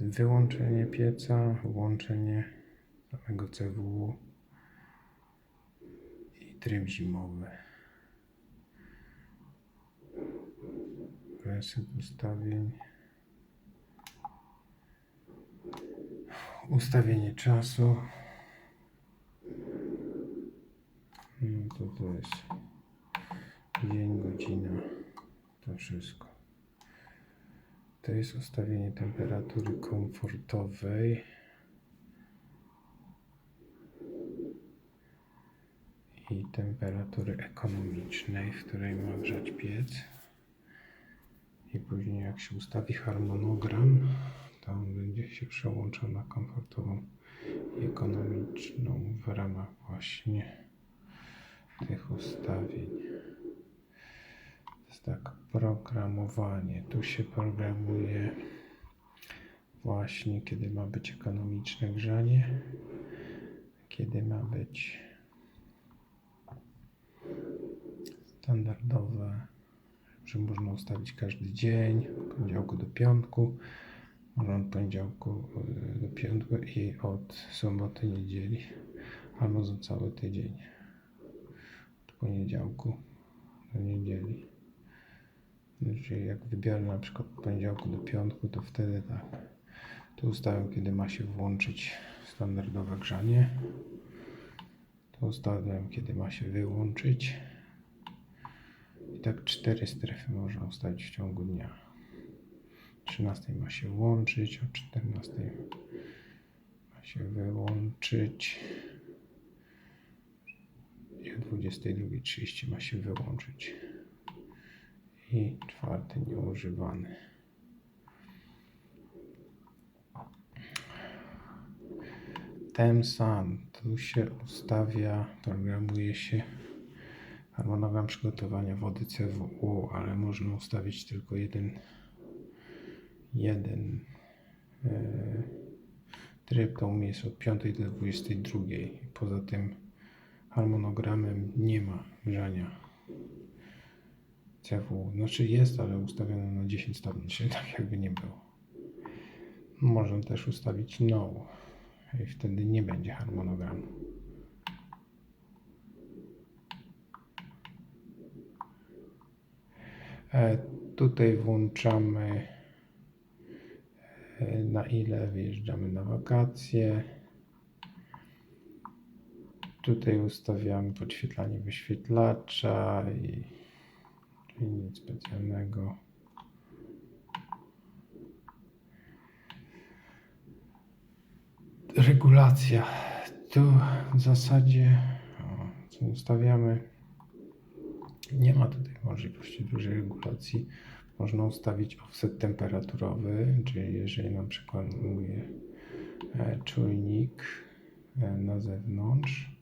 wyłączenie pieca, włączenie samego CW i tryb zimowy. Reset ustawień. Ustawienie czasu. No to to jest dzień, godzina, to wszystko. To jest ustawienie temperatury komfortowej. I temperatury ekonomicznej, w której ma grzać piec. I później jak się ustawi harmonogram, to on będzie się przełączał na komfortową i ekonomiczną w ramach właśnie tych ustawień. Tak, programowanie. Tu się programuje właśnie, kiedy ma być ekonomiczne grzanie, kiedy ma być standardowe, że można ustawić każdy dzień, od poniedziałku do piątku, można od poniedziałku y, do piątku i od soboty, niedzieli, albo za cały tydzień, od poniedziałku do niedzieli. Czyli jak wybiorę na przykład od poniedziałku do piątku, to wtedy tak. Tu ustawiam, kiedy ma się włączyć standardowe grzanie. Tu ustawiam, kiedy ma się wyłączyć. I tak cztery strefy można ustawić w ciągu dnia. O 13 ma się włączyć, o 14 ma się wyłączyć. I o 22.30 ma się wyłączyć i czwarty nieużywany. Ten sam, tu się ustawia, programuje się harmonogram przygotowania wody CWU, ale można ustawić tylko jeden, jeden e, tryb, to u mnie jest od 5 do 22. Poza tym harmonogramem nie ma grzania CW. Znaczy jest, ale ustawione na 10 stopni, czyli tak jakby nie było. Można też ustawić no i wtedy nie będzie harmonogramu. E, tutaj włączamy e, na ile wyjeżdżamy na wakacje. Tutaj ustawiamy podświetlanie wyświetlacza i nic specjalnego. Regulacja. Tu w zasadzie co ustawiamy. Nie ma tutaj możliwości dużej regulacji. Można ustawić offset temperaturowy, czyli jeżeli na przykład mówię e, czujnik e, na zewnątrz,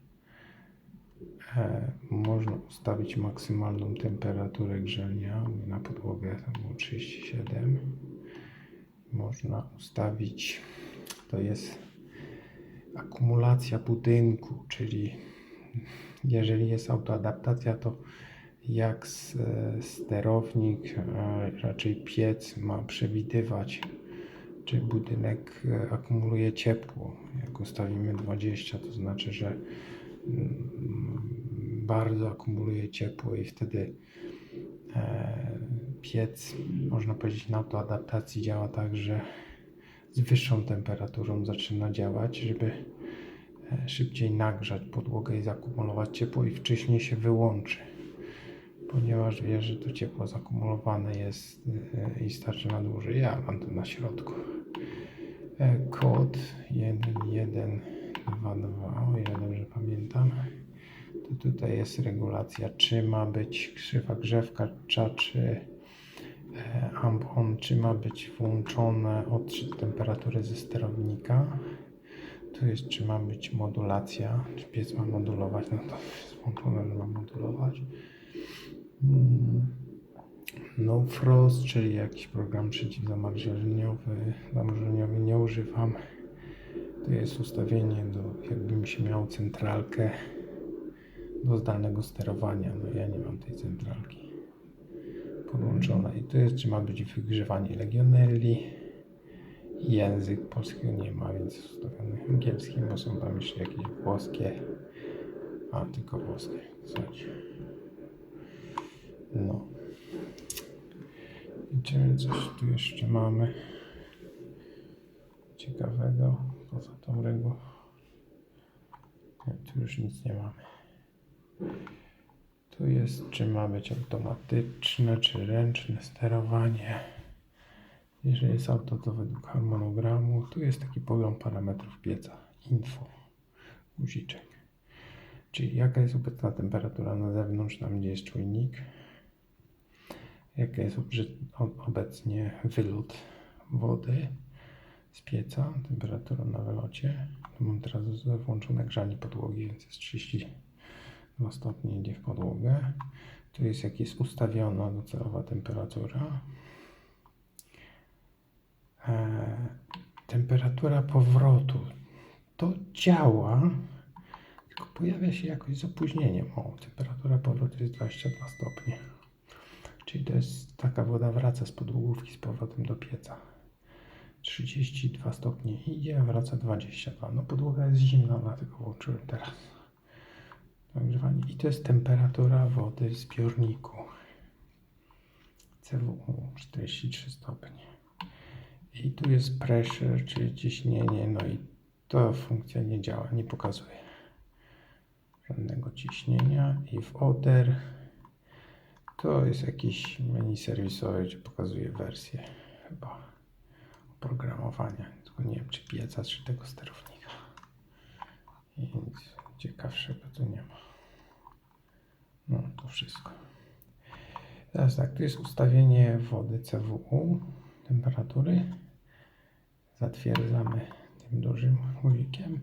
można ustawić maksymalną temperaturę grzania. Na podłogę było 37. Można ustawić, to jest akumulacja budynku, czyli jeżeli jest autoadaptacja, to jak s- sterownik, a raczej piec ma przewidywać, czy budynek e, akumuluje ciepło. Jak ustawimy 20, to znaczy, że bardzo akumuluje ciepło i wtedy e, piec, można powiedzieć, na autoadaptacji działa tak, że z wyższą temperaturą zaczyna działać, żeby e, szybciej nagrzać podłogę i zakumulować ciepło i wcześniej się wyłączy. Ponieważ wie, że to ciepło zakumulowane jest e, i starczy na dłużej. Ja mam to na środku. E, Kod 1122, o ile dobrze pamiętam. To tutaj jest regulacja, czy ma być krzywa grzewka, czy e, amp on, czy ma być włączone odczyt temperatury ze sterownika. Tu jest, czy ma być modulacja, czy piec ma modulować, no to jest włączone, że ma modulować. Mm, No Frost, czyli jakiś program przeciwzamarzeniowny, zamarzeniowy nie używam. Tu jest ustawienie do, jakbym się miał centralkę do zdalnego sterowania. No ja nie mam tej centralki podłączona. I tu jest, czy ma być wygrzewanie Legionelli Język polskiego nie ma, więc jest ustawiony angielski, bo są tam jeszcze jakieś włoskie. A, tylko włoskie. Słuchajcie. No. I czy coś tu jeszcze mamy ciekawego poza tą regułą? Tu już nic nie mamy. Tu jest, czy ma być automatyczne, czy ręczne sterowanie. Jeżeli jest auto, to według harmonogramu. Tu jest taki pogląd parametrów pieca. Info. Guziczek. Czyli jaka jest obecna temperatura na zewnątrz, tam gdzie jest czujnik. Jaka jest obecnie wylot wody z pieca, temperatura na wylocie. Tu mam teraz włączone grzanie podłogi, więc jest 32 stopnie idzie w podłogę. Tu jest jak jest ustawiona docelowa temperatura. E, temperatura powrotu to działa, tylko pojawia się jakoś z opóźnieniem. O, temperatura powrotu jest 22 stopnie. Czyli to jest taka woda wraca z podłogówki z powrotem do pieca. 32 stopnie idzie, a wraca 22. No podłoga jest zimna, dlatego włączyłem teraz nagrzewanie. I to jest temperatura wody w zbiorniku. CWU 43 stopnie. I tu jest pressure, czyli ciśnienie, no i ta funkcja nie działa, nie pokazuje żadnego ciśnienia. I w Oder to jest jakiś menu serwisowe, gdzie pokazuje wersję chyba oprogramowania. Tylko nie wiem, czy pieca, czy tego sterownika. I nic ciekawszego tu nie ma. No, to wszystko. Teraz tak, tu jest ustawienie wody CWU, temperatury. Zatwierdzamy tym dużym guzikiem.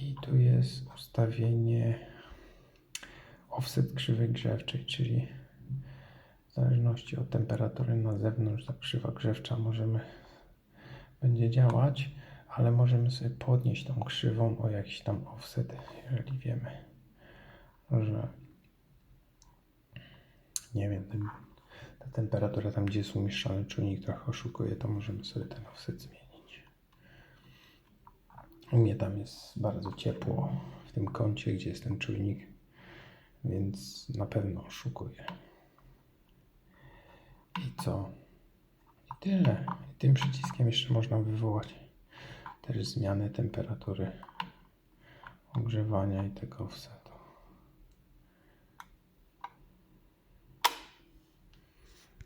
I tu jest ustawienie offset krzywej grzewczej, czyli zależności od temperatury na zewnątrz ta krzywa grzewcza możemy będzie działać, ale możemy sobie podnieść tą krzywą o jakiś tam offset, jeżeli wiemy, że nie wiem, ta temperatura tam, gdzie jest umieszczony czujnik trochę oszukuje, to możemy sobie ten offset zmienić. U mnie tam jest bardzo ciepło w tym kącie, gdzie jest ten czujnik, więc na pewno oszukuje. I co? I tyle. I tym przyciskiem jeszcze można wywołać też zmianę temperatury ogrzewania i tego offset.